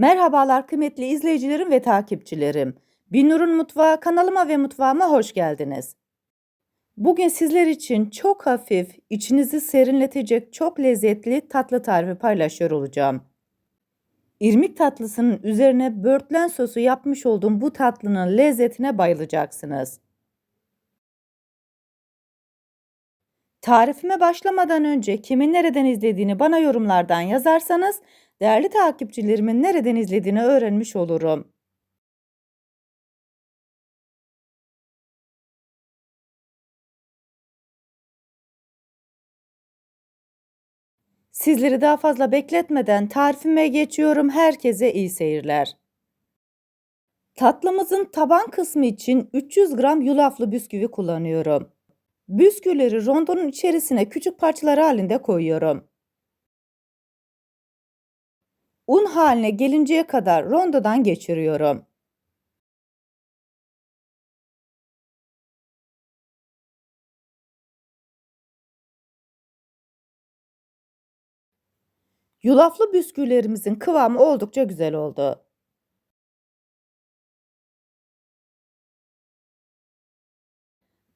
Merhabalar kıymetli izleyicilerim ve takipçilerim. Binur'un Mutfağı kanalıma ve mutfağıma hoş geldiniz. Bugün sizler için çok hafif, içinizi serinletecek çok lezzetli tatlı tarifi paylaşıyor olacağım. İrmik tatlısının üzerine börtlen sosu yapmış olduğum bu tatlının lezzetine bayılacaksınız. Tarifime başlamadan önce kimin nereden izlediğini bana yorumlardan yazarsanız değerli takipçilerimin nereden izlediğini öğrenmiş olurum. Sizleri daha fazla bekletmeden tarifime geçiyorum. Herkese iyi seyirler. Tatlımızın taban kısmı için 300 gram yulaflı bisküvi kullanıyorum. Bisküvileri rondonun içerisine küçük parçalar halinde koyuyorum. Un haline gelinceye kadar rondodan geçiriyorum. Yulaflı bisküvilerimizin kıvamı oldukça güzel oldu.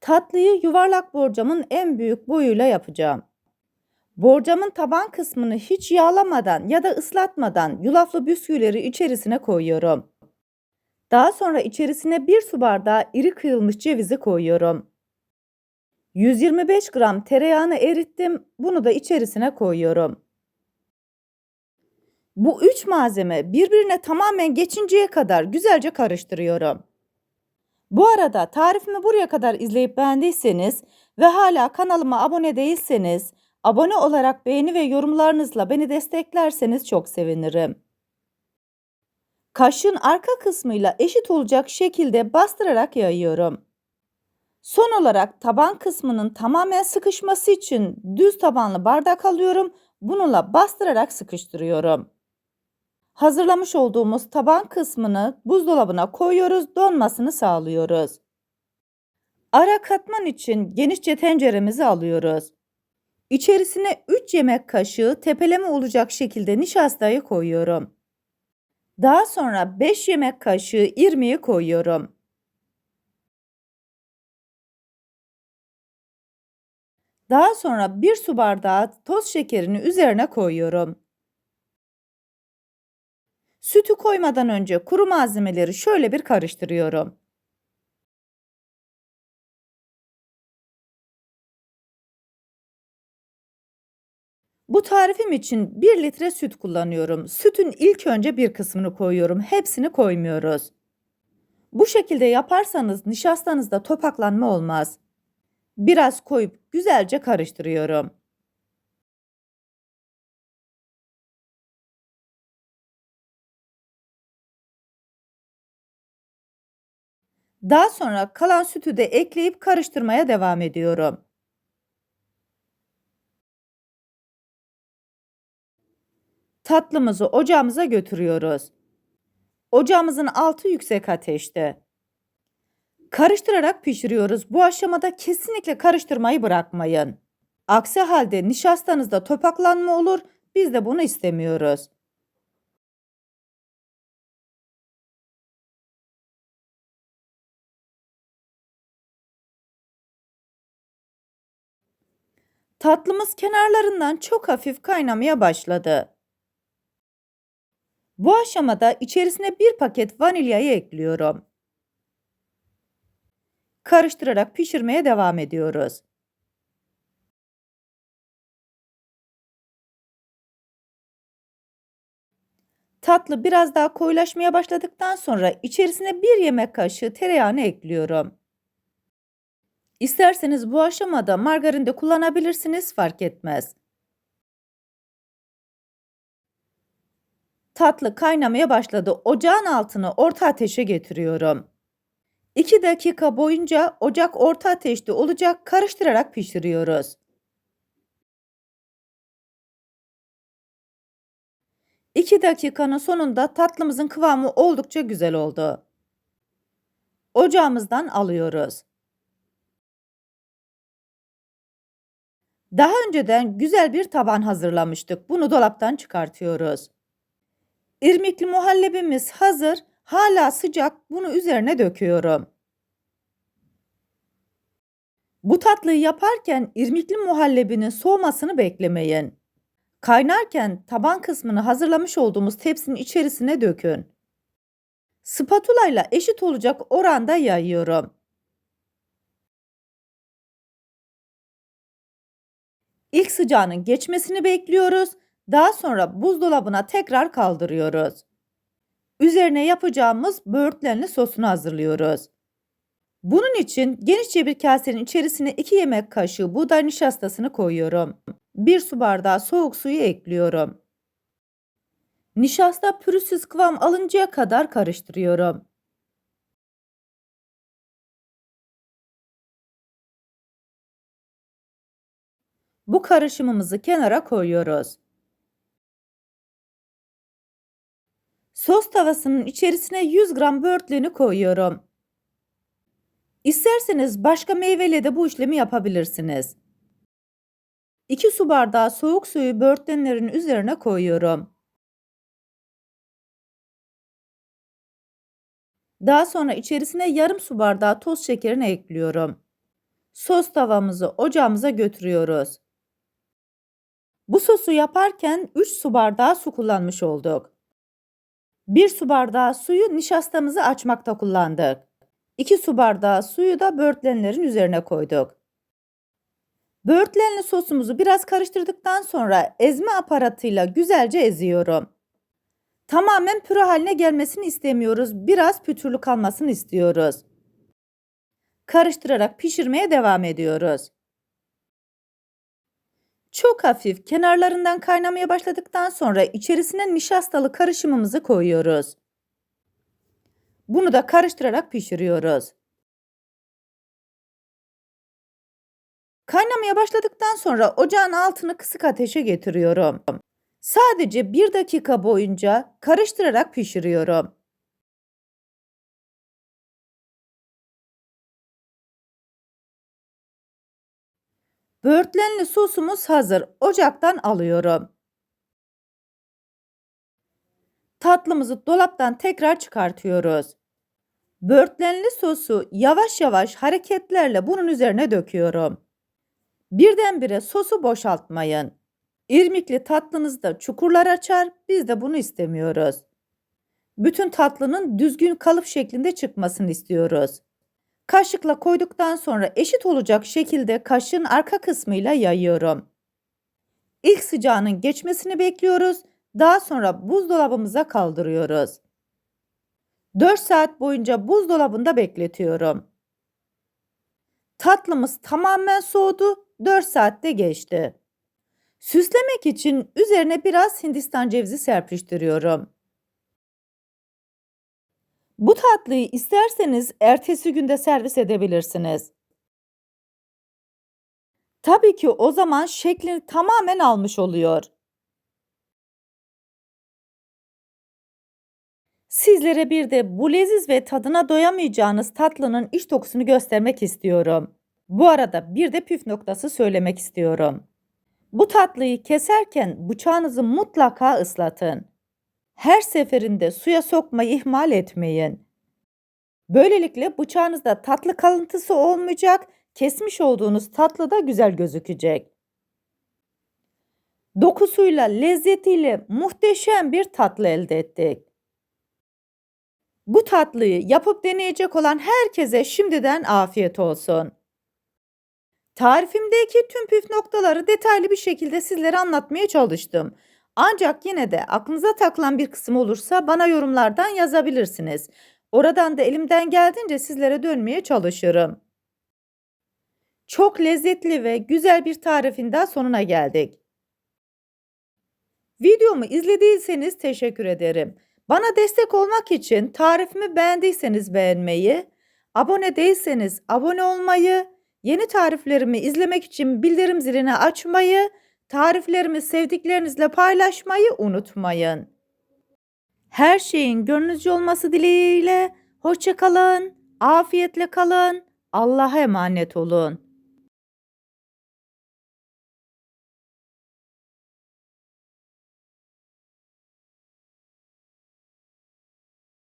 Tatlıyı yuvarlak borcamın en büyük boyuyla yapacağım. Borcamın taban kısmını hiç yağlamadan ya da ıslatmadan yulaflı bisküvileri içerisine koyuyorum. Daha sonra içerisine bir su bardağı iri kıyılmış cevizi koyuyorum. 125 gram tereyağını erittim. Bunu da içerisine koyuyorum. Bu üç malzeme birbirine tamamen geçinceye kadar güzelce karıştırıyorum. Bu arada tarifimi buraya kadar izleyip beğendiyseniz ve hala kanalıma abone değilseniz abone olarak beğeni ve yorumlarınızla beni desteklerseniz çok sevinirim. Kaşığın arka kısmıyla eşit olacak şekilde bastırarak yayıyorum. Son olarak taban kısmının tamamen sıkışması için düz tabanlı bardak alıyorum. Bununla bastırarak sıkıştırıyorum. Hazırlamış olduğumuz taban kısmını buzdolabına koyuyoruz, donmasını sağlıyoruz. Ara katman için genişçe tenceremizi alıyoruz. İçerisine 3 yemek kaşığı tepeleme olacak şekilde nişastayı koyuyorum. Daha sonra 5 yemek kaşığı irmiği koyuyorum. Daha sonra 1 su bardağı toz şekerini üzerine koyuyorum. Sütü koymadan önce kuru malzemeleri şöyle bir karıştırıyorum. Bu tarifim için 1 litre süt kullanıyorum. Sütün ilk önce bir kısmını koyuyorum. Hepsini koymuyoruz. Bu şekilde yaparsanız nişastanızda topaklanma olmaz. Biraz koyup güzelce karıştırıyorum. Daha sonra kalan sütü de ekleyip karıştırmaya devam ediyorum. Tatlımızı ocağımıza götürüyoruz. Ocağımızın altı yüksek ateşte. Karıştırarak pişiriyoruz. Bu aşamada kesinlikle karıştırmayı bırakmayın. Aksi halde nişastanızda topaklanma olur. Biz de bunu istemiyoruz. Tatlımız kenarlarından çok hafif kaynamaya başladı. Bu aşamada içerisine bir paket vanilyayı ekliyorum. Karıştırarak pişirmeye devam ediyoruz. Tatlı biraz daha koyulaşmaya başladıktan sonra içerisine bir yemek kaşığı tereyağını ekliyorum. İsterseniz bu aşamada margarin de kullanabilirsiniz fark etmez. Tatlı kaynamaya başladı. Ocağın altını orta ateşe getiriyorum. 2 dakika boyunca ocak orta ateşte olacak karıştırarak pişiriyoruz. 2 dakikanın sonunda tatlımızın kıvamı oldukça güzel oldu. Ocağımızdan alıyoruz. Daha önceden güzel bir taban hazırlamıştık. Bunu dolaptan çıkartıyoruz. İrmikli muhallebimiz hazır. Hala sıcak. Bunu üzerine döküyorum. Bu tatlıyı yaparken irmikli muhallebinin soğumasını beklemeyin. Kaynarken taban kısmını hazırlamış olduğumuz tepsinin içerisine dökün. Spatula ile eşit olacak oranda yayıyorum. İlk sıcağının geçmesini bekliyoruz. Daha sonra buzdolabına tekrar kaldırıyoruz. Üzerine yapacağımız böğürtlenli sosunu hazırlıyoruz. Bunun için genişçe bir kasenin içerisine 2 yemek kaşığı buğday nişastasını koyuyorum. 1 su bardağı soğuk suyu ekliyorum. Nişasta pürüzsüz kıvam alıncaya kadar karıştırıyorum. Bu karışımımızı kenara koyuyoruz. Sos tavasının içerisine 100 gram böğürtlenini koyuyorum. İsterseniz başka meyveyle de bu işlemi yapabilirsiniz. 2 su bardağı soğuk suyu böğürtlenlerin üzerine koyuyorum. Daha sonra içerisine yarım su bardağı toz şekerini ekliyorum. Sos tavamızı ocağımıza götürüyoruz. Bu sosu yaparken 3 su bardağı su kullanmış olduk. 1 su bardağı suyu nişastamızı açmakta kullandık. 2 su bardağı suyu da böğürtlenlerin üzerine koyduk. Böğürtlenli sosumuzu biraz karıştırdıktan sonra ezme aparatıyla güzelce eziyorum. Tamamen püre haline gelmesini istemiyoruz. Biraz pütürlü kalmasını istiyoruz. Karıştırarak pişirmeye devam ediyoruz. Çok hafif kenarlarından kaynamaya başladıktan sonra içerisine nişastalı karışımımızı koyuyoruz. Bunu da karıştırarak pişiriyoruz. Kaynamaya başladıktan sonra ocağın altını kısık ateşe getiriyorum. Sadece bir dakika boyunca karıştırarak pişiriyorum. Böğürtlenli sosumuz hazır. Ocaktan alıyorum. Tatlımızı dolaptan tekrar çıkartıyoruz. Böğürtlenli sosu yavaş yavaş hareketlerle bunun üzerine döküyorum. Birdenbire sosu boşaltmayın. İrmikli tatlınızda çukurlar açar, biz de bunu istemiyoruz. Bütün tatlının düzgün kalıp şeklinde çıkmasını istiyoruz. Kaşıkla koyduktan sonra eşit olacak şekilde kaşığın arka kısmıyla yayıyorum. İlk sıcağının geçmesini bekliyoruz. Daha sonra buzdolabımıza kaldırıyoruz. 4 saat boyunca buzdolabında bekletiyorum. Tatlımız tamamen soğudu. 4 saatte geçti. Süslemek için üzerine biraz hindistan cevizi serpiştiriyorum. Bu tatlıyı isterseniz ertesi günde servis edebilirsiniz. Tabii ki o zaman şeklini tamamen almış oluyor. Sizlere bir de bu leziz ve tadına doyamayacağınız tatlının iç dokusunu göstermek istiyorum. Bu arada bir de püf noktası söylemek istiyorum. Bu tatlıyı keserken bıçağınızı mutlaka ıslatın. Her seferinde suya sokmayı ihmal etmeyin. Böylelikle bıçağınızda tatlı kalıntısı olmayacak, kesmiş olduğunuz tatlı da güzel gözükecek. Dokusuyla, lezzetiyle muhteşem bir tatlı elde ettik. Bu tatlıyı yapıp deneyecek olan herkese şimdiden afiyet olsun. Tarifimdeki tüm püf noktaları detaylı bir şekilde sizlere anlatmaya çalıştım. Ancak yine de aklınıza takılan bir kısım olursa bana yorumlardan yazabilirsiniz. Oradan da elimden geldiğince sizlere dönmeye çalışırım. Çok lezzetli ve güzel bir tarifin daha sonuna geldik. Videomu izlediyseniz teşekkür ederim. Bana destek olmak için tarifimi beğendiyseniz beğenmeyi, abone değilseniz abone olmayı, yeni tariflerimi izlemek için bildirim zilini açmayı, tariflerimi sevdiklerinizle paylaşmayı unutmayın. Her şeyin gönlünüzce olması dileğiyle hoşça kalın, afiyetle kalın, Allah'a emanet olun.